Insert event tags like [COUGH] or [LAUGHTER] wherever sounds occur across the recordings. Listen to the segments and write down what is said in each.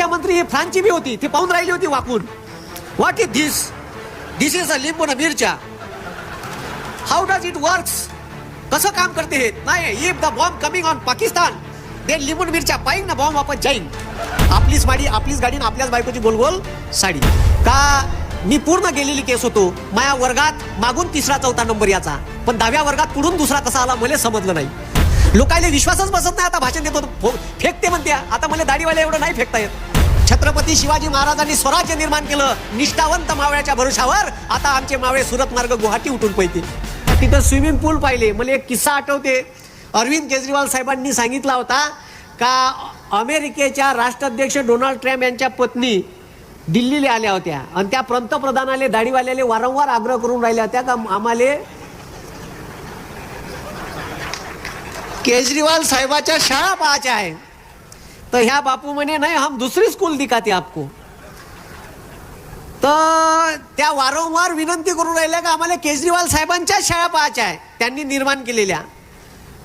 रक्षा मंत्री ही फ्रान्सची बी होती. ती पाहून राहिली होती वाकून. What is this this is a लिंबू न मिरच्या हाऊ डज इट वर्क्स कसं काम करते हे? नाही if the bomb coming on Pakistan they लिंबून मिरच्या पाहिजे ना बॉम्ब वापस जाईन आपलीच माडी आपलीच गाडी आपल्याच बायकोची गोलगोल साडी. का मी पूर्ण गेलेली केस होतो माया वर्गात मागून तिसरा चौथा नंबर याचा. पण दहाव्या वर्गात पुढून दुसरा कसा आला मला समजलं नाही. लोकायला विश्वासच बसत नाही आता भाषण देतो फेकते म्हणते आता मला दाढीवाले एवढं नाही फेकता येत. छत्रपती शिवाजी महाराजांनी स्वराज्य निर्माण केलं. निष्ठावंत मावळ्याच्या भरोशावर आता आमचे मावळे सुरत मार्ग गुवाहाटी उठून पैते तिथं स्विमिंग पूल पाहिले. मला एक किस्सा आठवते. अरविंद केजरीवाल साहेबांनी सांगितला होता का अमेरिकेच्या राष्ट्राध्यक्ष डोनाल्ड ट्रम्प यांच्या पत्नी दिल्लीला आल्या होत्या. आणि त्या पंतप्रधानाले दाढीवाल्याले वारंवार आग्रह करून राहिल्या होत्या का आम्हाला केजरीवाल साहेबाच्या शाळा पाहायच्या आहे. तर ह्या बापू म्हणे नाही हम दुसरी स्कूल दिखाते आपको. तर त्या वारंवार विनंती करून राहिल्या का आम्हाला केजरीवाल साहेबांच्या शाळा पाहायच्या आहे. त्यांनी निर्माण केलेल्या.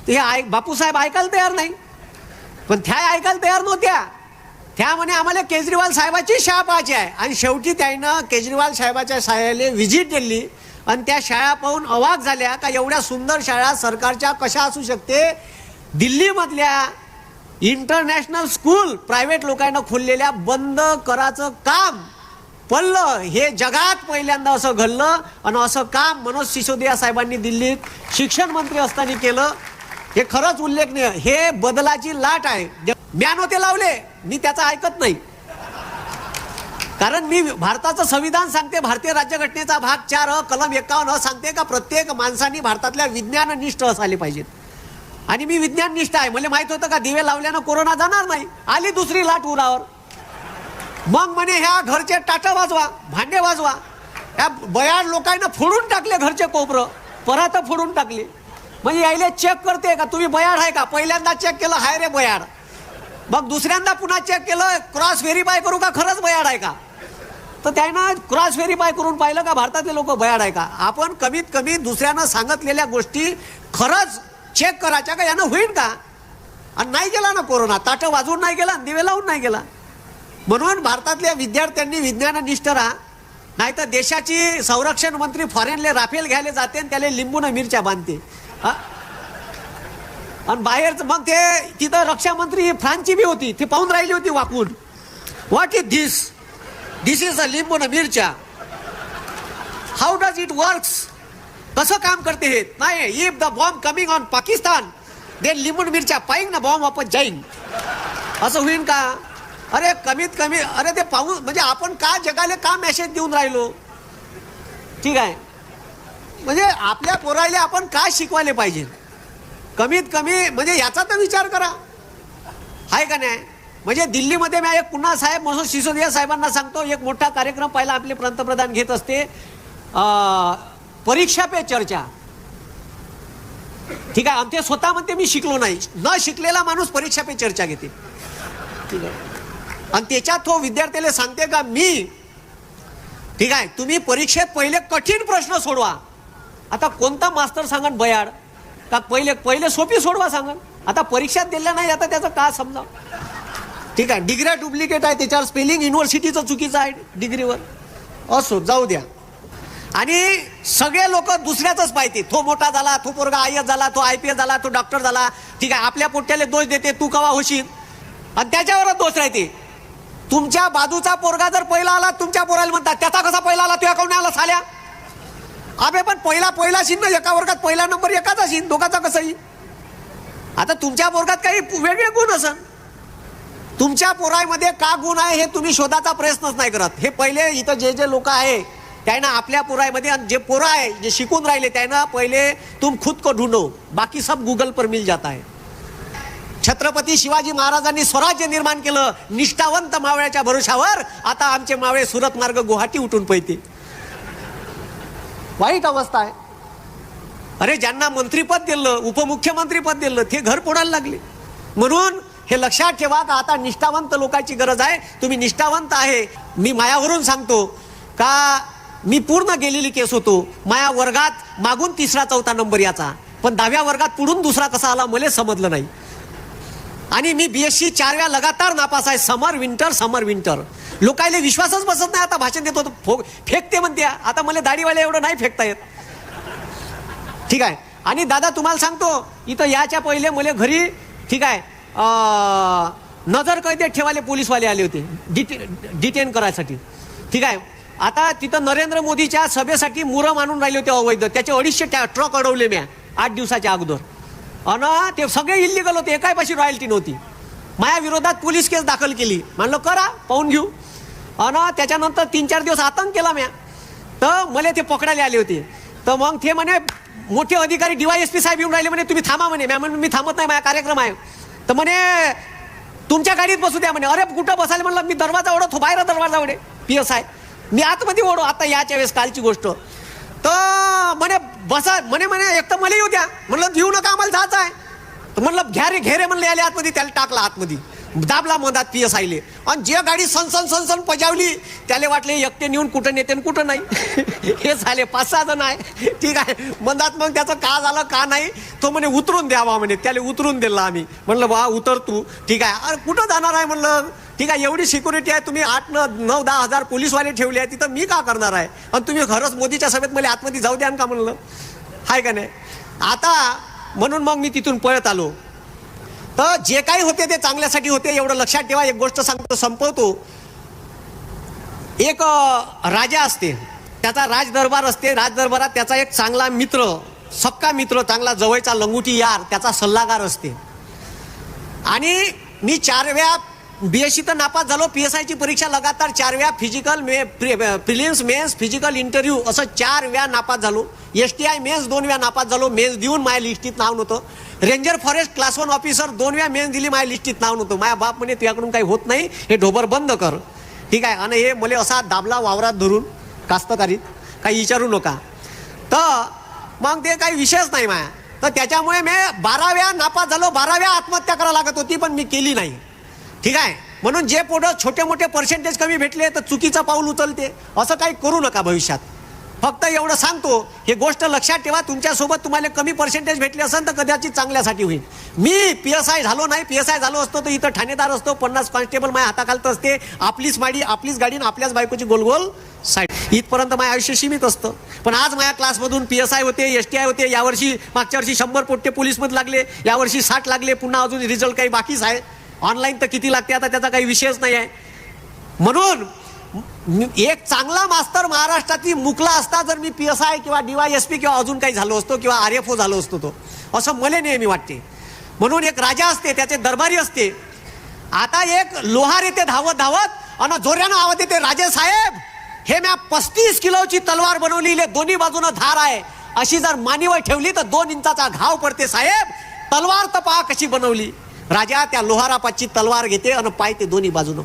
तर हे ऐक बापूसाहेब ऐकायला तयार नाही. पण त्या ऐकायला तयार नव्हत्या. त्या म्हणे आम्हाला केजरीवाल साहेबाची शाळा पाहायची आहे. आणि शेवटी त्यानं केजरीवाल साहेबाच्या शाळेला व्हिजिट दिली. आणि त्या शाळा पाहून अवाक झाल्या का एवढ्या सुंदर शाळा सरकारच्या कशा असू शकते? दिल्लीमधल्या इंटरनॅशनल स्कूल प्रायव्हेट लोकांना खोललेल्या बंद कराचं काम. पडलं. हे जगात पहिल्यांदा असं घडलं आणि असं काम मनोज सिसोदिया साहेबांनी दिल्लीत शिक्षण मंत्री असताना केलं. हे खरंच उल्लेखनीय. हे बदलाची लाट आहे. म्यान होते लावले. मी त्याचं ऐकत नाही. कारण मी भारताचं संविधान सांगते भारतीय राज्यघटनेचा भाग चार अ कलम एकावन्न अ सांगते का प्रत्येक माणसाने भारतातल्या विज्ञाननिष्ठ असायला पाहिजेत. आणि मी विज्ञाननिष्ठ आहे. मला माहीत होतं का दिवे लावल्यानं कोरोना जाणार नाही? आली दुसरी लाट उरावर मग म्हणे ह्या घरचे टाटं वाजवा भांडे वाजवा. ह्या बयाड लोकांना फोडून टाकले घरचे कोपरं. परत फोडून टाकले. म्हणजे यायले चेक करते का? तुम्ही बयाड आहे का? पहिल्यांदा चेक केलं हाय रे बयाड. मग दुसऱ्यांदा पुन्हा चेक केलं क्रॉस व्हेरीफाय करू का? खरंच बयाड आहे का? तर त्यानं क्रॉस व्हेरीफाय करून पाहिलं का भारतातले लोक बयाड आहे का? आपण कमीत कमी दुसऱ्यानं सांगितलेल्या गोष्टी खरंच चेक करायच्या का यानं होईल का? आणि नाही गेला ना कोरोना ताटं वाजवून नाही गेला दिवे लावून नाही गेला. म्हणून भारतातल्या विद्यार्थ्यांनी विज्ञाननिष्ठ राहा. नाही तर देशाची संरक्षण मंत्री फॉरेनले राफेल घ्यायला जाते आणि त्याला लिंबून मिरच्या बांधते. आणि बाहेरचं मग ते तिथं रक्षामंत्री फ्रान्सची बी होती ती पाहून राहिली होती वाकून. What is this this is a लिंबून मिरच्या हाऊ डज इट वर्क्स कसं काम करते हे? नाही if the bomb coming on Pakistan they लिंबून मिरच्या पाईंग ना बॉम्ब वापस जाईन. असं होईन का? अरे कमीत कमी अरे ते पाहू म्हणजे आपण का जगाला का मेसेज देऊन राहिलो? ठीक आहे. म्हणजे आपल्या पोरायला आपण काय शिकवायला पाहिजे? कमीत कमी म्हणजे याचा तर विचार करा. आहे का नाही? म्हणजे दिल्लीमध्ये मी एक पुन्हा साहेब म्हणून सिसोदिया साहेबांना सांगतो एक मोठा कार्यक्रम पहिला आपले पंतप्रधान घेत असते. परीक्षा पे चर्चा. ठीक आहे आमचे ते स्वतः म्हणते मी शिकलो नाही. न शिकलेला माणूस परीक्षा पे चर्चा घेते. ठीक आहे. आणि त्याच्यात तो विद्यार्थ्याला सांगते का मी ठीक आहे तुम्ही परीक्षेत पहिले कठीण प्रश्न सोडवा. आता कोणता मास्तर सांगन बयाड? का पहिले पहिले सोपी सोडवा सांगन? आता परीक्षात दिल्या नाही आता त्याचं का समजा ठीक आहे डिग्र्या डुप्लिकेट आहे त्याच्यावर स्पेलिंग युनिव्हर्सिटीचं चुकीचं आहे डिग्रीवर. असो जाऊ द्या. आणि सगळे लोक दुसऱ्याच पाहिजे तो मोठा झाला तो पोरगा आय एस झाला तो आय पी एस झाला तो डॉक्टर झाला. ठीक आहे आपल्या पोट्याला दोष देते तू कवा होशील? आणि त्याच्यावरच दोष राहते. तुमच्या बाजूचा पोरगा जर पहिला आला तुमच्या पोराला म्हणतात त्याचा कसा पहिला आला? तुझ्या काऊन आला साल्या. अबे पण पहिला पहिला शिन ना एका वर्गात पहिला नंबर एकाच शिन दोघाचा कसा येईल आता तुमच्या वर्गात काही वेगळे गुण असन. तुमच्या पोरामध्ये का गुण आहे हे तुम्ही शोधाचा प्रयत्नच नाही करत. हे पहिले इथं जे जे लोक आहे त्यांना आपल्या पुरायमध्ये जे पोरं आहे जे शिकून राहिले त्यांना पहिले तुम खुद को ढूंढो. बाकी सब गुगल पर मिल जाता है. छत्रपती शिवाजी महाराजांनी स्वराज्य निर्माण केलं निष्ठावंत मावळ्याच्या भरोशावर. आता आमचे मावळे सुरत मार्ग गुवाहाटी उठून पैते वाईट अवस्था आहे. अरे ज्यांना मंत्रीपद दिलं उपमुख्यमंत्रीपद दिलं ते घर पोडायला लागले. म्हणून हे लक्षात ठेवा का आता निष्ठावंत लोकांची गरज आहे. तुम्ही निष्ठावंत आहे. मी मायावरून सांगतो का मी पूर्ण गेलेली केस होतो. माया वर्गात मागून तिसरा चौथा नंबर याचा. पण दहाव्या वर्गात पुढून दुसरा कसा आला मला समजलं नाही. आणि मी बीएससी चारव्या लगातार नापास आहे. Summer winter summer winter. लोकायले विश्वासच बसत नाही. आता भाषण देतो फो फेकते म्हणते. आता मला दाढीवाले एवढं नाही फेकता येत. ठीक आहे. आणि दादा तुम्हाला सांगतो इथं याच्या पहिले मला घरी ठीक आहे नजर कैदेत ठेवाले पोलीसवाले आले होते. डिटे डिटेन करायसाठी. ठीक आहे. आता तिथं नरेंद्र मोदीच्या सभेसाठी मुरं आणून राहिले होते अवैध. त्याचे अडीचशे ट्रक अडवले म्या आठ दिवसाच्या अगोदर. अन ते सगळे इल्लिगल होते एकापाशी रॉयल्टी नव्हती. माझ्या विरोधात पोलीस केस दाखल केली. म्हणलं करा पाहून घेऊ. अन त्याच्यानंतर तीन चार दिवस आतंक केला म्या. तर मला ते पकडायला आले होते. तर मग ते म्हणे मोठे अधिकारी डीवायएसपी साहेब येऊन राहिले म्हणे तुम्ही थांबा म्हणे. म्या म्हणून मी थांबत नाही माझा कार्यक्रम आहे. तर म्हणे तुमच्या गाडीत बसू द्या म्हणे. अरे कुठं बसायला? म्हणलं मी दरवाजा ओढतो बाहेर दरवाजा ओढे. पी एस आय मी आतमध्ये ओढू आता याच्या वेळेस कालची गोष्ट. तर म्हणे बसा म्हणे म्हणे एक तर मला येऊ द्या. म्हणलं येऊ नका आम्हाला जायचं आहे तर म्हणलं घ्या रे घेरे म्हणलं याले आतमध्ये त्याला टाकला आतमध्ये. दाबला मधात पी एस आयले आणि जे गाडी सनसन सनसन पजावली त्याला वाटले एकटे नेऊन कुठं नेते आणि कुठं नाही. [LAUGHS] हे झाले पाच सहा जण आहे. ठीक आहे. मधात मग त्याचं का झालं का नाही तो म्हणे उतरून द्यावा म्हणे. त्याला उतरून दिला आम्ही. म्हणलं बा उतर तू. ठीक आहे. अरे कुठं जाणार आहे? म्हणलं. ठीक आहे एवढी सिक्युरिटी आहे तुम्ही आठ न नऊ दहा हजार पोलीसवाले ठेवले आहे तिथं मी का करणार आहे? आणि तुम्ही खरंच मोदीच्या सभेत मला आतमध्ये जाऊ द्या का? म्हणलं. हाय का नाही? आता म्हणून मग मी तिथून पळत आलो. तर जे काही होते ते चांगल्यासाठी होते एवढं लक्षात ठेवा. एक गोष्ट सांगतो संपवतो. एक राजा असते. त्याचा राजदरबार असते. राजदरबारात त्याचा एक चांगला मित्र सक्का मित्र चांगला जवळचा लंगुटी यार त्याचा सल्लागार असते. आणि मी चार वेळा बी एस सी तर नापास झालो. पी एस आयची परीक्षा लगातार चार वेळा फिजिकल मे प्रिलिम्स मेन्स फिजिकल इंटरव्ह्यू असं चार वेळा नापास झालो. एस टी आय मेन्स दोन वेळा नापास झालो. मेन्स देऊन माझ्या लिस्टीत नाव नव्हतं. Ranger forest class one officer दोन वेळा मेन दिली माझ्या लिस्टीत नाव नव्हतं. माझ्या बाप म्हणे तुझ्याकडून काही होत नाही हे ढोबर बंद कर. ठीक आहे आणि हे मला असा दाबला वावरात धरून कास्तकारीत काही विचारू नका. तर मग ते काही विषयच नाही माया. तर त्याच्यामुळे मी बाराव्या नापास झालो बाराव्या आत्महत्या करावं लागत होती पण मी केली नाही. ठीक आहे म्हणून जे पुढं छोटे मोठे पर्सेंटेज कमी भेटले तर चुकीचं पाऊल उचलते. असं काही करू नका भविष्यात. फक्त एवढं सांगतो हे गोष्ट लक्षात ठेवा तुमच्यासोबत तुम्हाला कमी पर्सेंटेज भेटले असेल तर कदाचित चांगल्यासाठी होईल. मी पी एस आय झालो नाही पी एस आय झालो असतो तर इथं ठाणेदार असतो पन्नास कॉन्स्टेबल माझ्या हाताखालत असते आपलीच माडी आपलीच गाडी आणि आपल्याच बायकोची गोलगोल साईड इथपर्यंत माझ्या आयुष्य सीमित असतं. पण आज माझ्या क्लासमधून पी एस आय होते एस टी आय होते यावर्षी मागच्या वर्षी शंभर पोट्टे पोलीसमध्ये लागले यावर्षी साठ लागले पुन्हा अजून रिझल्ट काही बाकीच आहे. ऑनलाईन तर किती लागते आता त्याचा काही विषयच नाही आहे. म्हणून एक चांगला मास्तर महाराष्ट्रातील मुकला असता जर मी पी एस आय किंवा डीवाय एस पी किंवा अजून काही झालो असतो किंवा आर एफ ओ झालो असतो तो. असं मला नेहमी वाटते. म्हणून एक राजा असते त्याचे दरबारी असते. आता एक लोहार येते धावत धावत आणि जोऱ्यानं आवाज येते राजे साहेब हे म्या पस्तीस किलोची तलवार बनवली दोन्ही बाजूनं धार आहे. अशी जर मानीवर ठेवली तर दोन इंचाचा घाव पडते साहेब. तलवार तर पहा कशी बनवली. राजा त्या लोहारापाची तलवार घेते आणि पायते दोन्ही बाजूनं.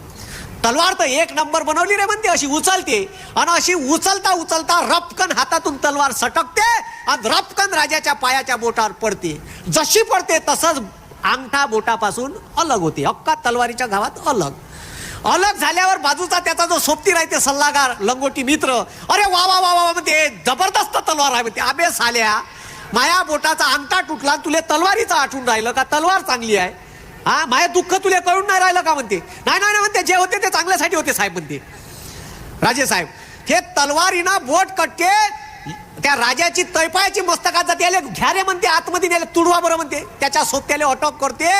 तलवार तर एक नंबर बनवली रे म्हणते अशी उचलते. आणि अशी उचलता उचलता रपकन हातातून तलवार सटकते आणि रपकन राजाच्या पायाच्या बोटावर पडते. जशी पडते तसंच अंगठा बोटापासून अलग होते. अक्का तलवारीच्या गावात अलग. अलग झाल्यावर बाजूचा त्याचा जो सोबती राहते सल्लागार लंगोटी मित्र अरे वा वा वा वा म्हणते जबरदस्त तलवार आहे म्हणते. अबे साल्या माया बोटाचा अंगठा तुटला तुले तलवारीचं आठवून राहिलं का? तलवार चांगली आहे. हा माया दुःख तुले कळून नाही राहिलं का म्हणते? नाही नाही नाही म्हणते. जे होते ते चांगल्यासाठी होते साहेब म्हणते. राजे साहेब हे तलवारीनं बोट कटके त्या राजाची तळपायाची मस्तकात जाते याले घ्या रे म्हणते आतमध्ये नेले तुडवा बरं म्हणते. त्याच्या सोबत्याले अटक करते.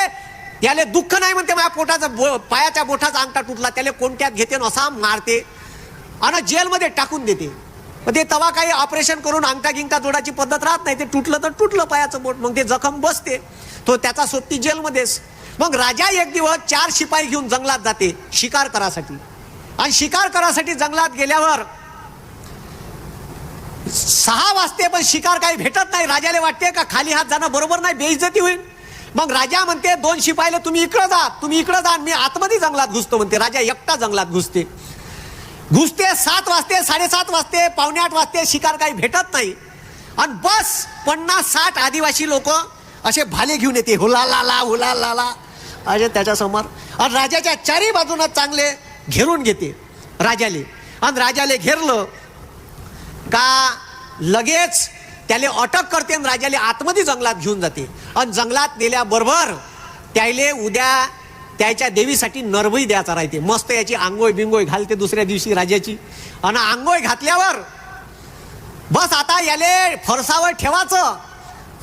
याले दुःख नाही म्हणते माझ्या पोटाचा बो पायाच्या बोठाचा अंगठा तुटला. त्याला कोणत्यात घेते असा मारते. आणि जेलमध्ये टाकून देते. मग ते तवा काही ऑपरेशन करून अंगठा गिंगटा जोडाची पद्धत राहत नाही. ते तुटलं तर तुटलं पायाचं बोट. मग ते जखम बसते. तो त्याचा सोबती जेलमध्येच. मग राजा एक दिवस चार शिपाई घेऊन जंगलात जाते शिकार करासाठी. आणि शिकार करासाठी जंगलात गेल्यावर सहा वाजते पण शिकार काही भेटत नाही. राजाला वाटते का खाली हात जाणं बरोबर नाही बेइज्जती होईल? मग राजा म्हणते दोन शिपाईला तुम्ही इकडं जा तुम्ही इकडं जा मी आतमध्ये जंगलात घुसतो म्हणते. राजा एकटा जंगलात घुसते. घुसते सात वाजते साडेसात वाजते पावणे आठ वाजते शिकार काही भेटत नाही. आणि बस पन्नास साठ आदिवासी लोक असे भाले घेऊन येते. हुला लाला हुला लाला असे त्याच्यासमोर. आणि राजाच्या चारही बाजूनं चांगले घेरून घेते. राजाले. आणि राजाले घेरलं का लगेच त्याले अटक करते आणि राजाले आतमध्ये जंगलात घेऊन जाते. आणि जंगलात नेल्याबरोबर त्याले उद्या त्याच्या देवीसाठी नरभई द्यायचा राहते. मस्त याची आंघोळ बिंगोळ घालते दुसऱ्या दिवशी राजाची. आणि आंघोळ घातल्यावर बस आता याले फरसावर ठेवायचं.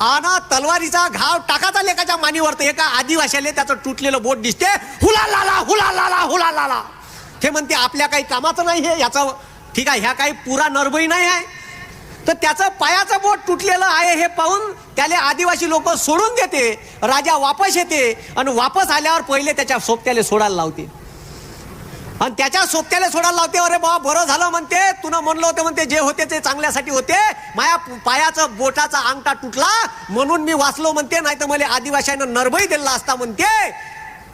आणि तलवारीचा घाव टाकाचा लेखाच्या मानीवर तर एका आदिवाशाले त्याचं तुटलेलं बोट दिसते. हुला लाला हुला लाला हुला लाला ते म्हणते आपल्या काही कामाचं नाही हे याचं ठीक आहे ह्या काही पुरा नरबई नाही आहे. तर त्याचं पायाचं बोट तुटलेलं आहे हे पाहून त्याले आदिवासी लोक सोडून देते. राजा वापस येते आणि वापस आल्यावर पहिले त्याच्या सोबत्याले सोडायला लावते. आणि त्याच्या सोबत्याला सोडायला लावते. अरे बाबा बरं झालं म्हणते. तुला म्हणलं होतं म्हणते जे होते ते चांगल्यासाठी होते. माया पायाचं बोटाचा अंगठा तुटला. म्हणून मी वाचलो म्हणते नाही तर मला आदिवासीनं नरभई दिला असता म्हणते.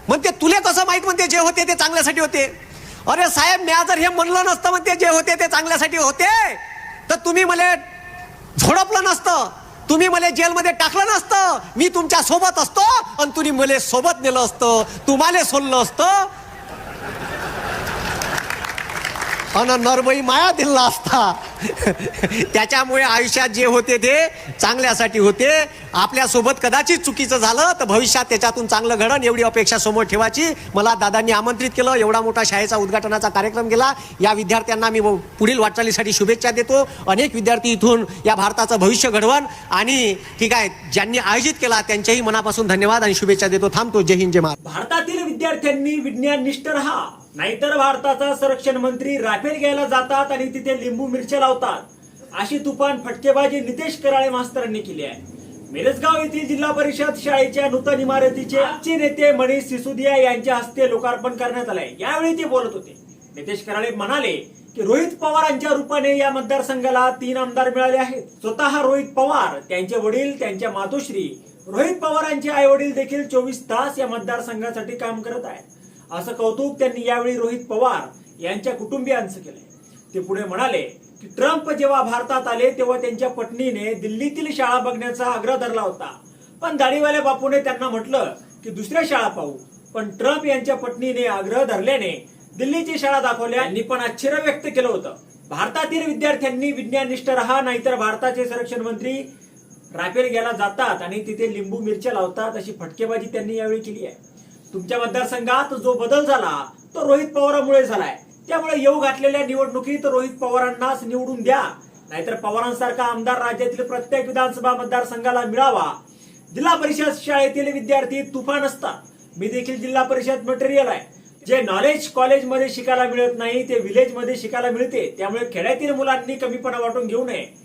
म्हणते तुले कसं माहीत म्हणते जे होते ते चांगल्यासाठी होते? अरे साहेब म्या जर हे म्हणलं नसतं म्हणते जे होते ते चांगल्यासाठी होते. तर तुम्ही मला झोडपलं नसतं. तुम्ही मला जेलमध्ये टाकलं नसतं. मी तुमच्यासोबत असतो आणि तुम्ही मला सोबत नेलं असतं. तुम्हाला सोडलं असतं. अन नरबई माया दिला असता. त्याच्यामुळे आयुष्यात जे होते ते चांगल्यासाठी होते. आपल्यासोबत कदाचित चुकीचं झालं तर भविष्यात त्याच्यातून चांगलं घडण एवढी अपेक्षा समोर ठेवायची. मला दादांनी आमंत्रित केलं एवढा मोठा शाळेचा उद्घाटनाचा कार्यक्रम केला या विद्यार्थ्यांना मी पुढील वाटचालीसाठी शुभेच्छा देतो. अनेक विद्यार्थी इथून या भारताचं भविष्य घडवण आणि ठीक आहे ज्यांनी आयोजित केला त्यांच्याही मनापासून धन्यवाद आणि शुभेच्छा देतो. थांबतो. जय हिंद जय महाराज भारतात विद्यार्थ्यांनी विज्ञान निष्ठ राहा. नाहीतर भारताचा संरक्षण मंत्री राफेल घ्यायला जातात आणि तिथे लिंबू मिरच्या लावतात. अशी तुफान फटकेबाजी नितेश कराळे मास्तरांनी केली आहे. मिरजगाव येथील जिल्हा परिषद शाळेच्या नूतन इमारतीचे आजचे नेते मनीष सिसोदिया यांच्या हस्ते लोकार्पण करण्यात आलंय. यावेळी ते बोलत होते. नितेश कराळे म्हणाले की रोहित पवारांच्या रूपाने या मतदारसंघाला तीन आमदार मिळाले आहेत. स्वतः रोहित पवार त्यांचे वडील त्यांच्या मातोश्री रोहित पवारांचे आई वडील देखील चोवीस तास या मतदारसंघासाठी काम करत आहेत. असं कौतुक त्यांनी यावेळी रोहित पवार यांच्या कुटुंबियांचं केलंय. ते पुढे म्हणाले की ट्रम्प जेव्हा भारतात आले तेव्हा त्यांच्या पत्नीने दिल्लीतील शाळा बघण्याचा आग्रह धरला होता. पण दाढीवाल्या बापूने त्यांना म्हटलं की दुसऱ्या शाळा पाहू. पण ट्रम्प यांच्या पत्नीने आग्रह धरल्याने दिल्लीची शाळा दाखवल्या. यांनी पण आश्चर्य व्यक्त केलं होतं. भारतातील विद्यार्थ्यांनी विज्ञाननिष्ठ रहा नाहीतर भारताचे संरक्षण मंत्री राफेल घ्यायला जातात आणि तिथे लिंबू मिरच्या लावतात अशी फटकेबाजी त्यांनी यावेळी केली आहे. तुमच्या मतदारसंघात जो बदल झाला तो रोहित पवारांमुळे झालाय. त्यामुळे येऊ घातलेल्या निवडणुकीत रोहित पवारांनाच निवडून द्या. नाहीतर पवारांसारखा आमदार राज्यातील प्रत्येक विधानसभा मतदारसंघाला मिळावा. जिल्हा परिषद शाळेतील विद्यार्थी तुफान असतात. मी देखील जिल्हा परिषद मटेरियल आहे. जे नॉलेज कॉलेजमध्ये शिकायला मिळत नाही ते विलेजमध्ये शिकायला मिळते. त्यामुळे खेड्यातील मुलांनी कमीपणा वाटून घेऊ नये.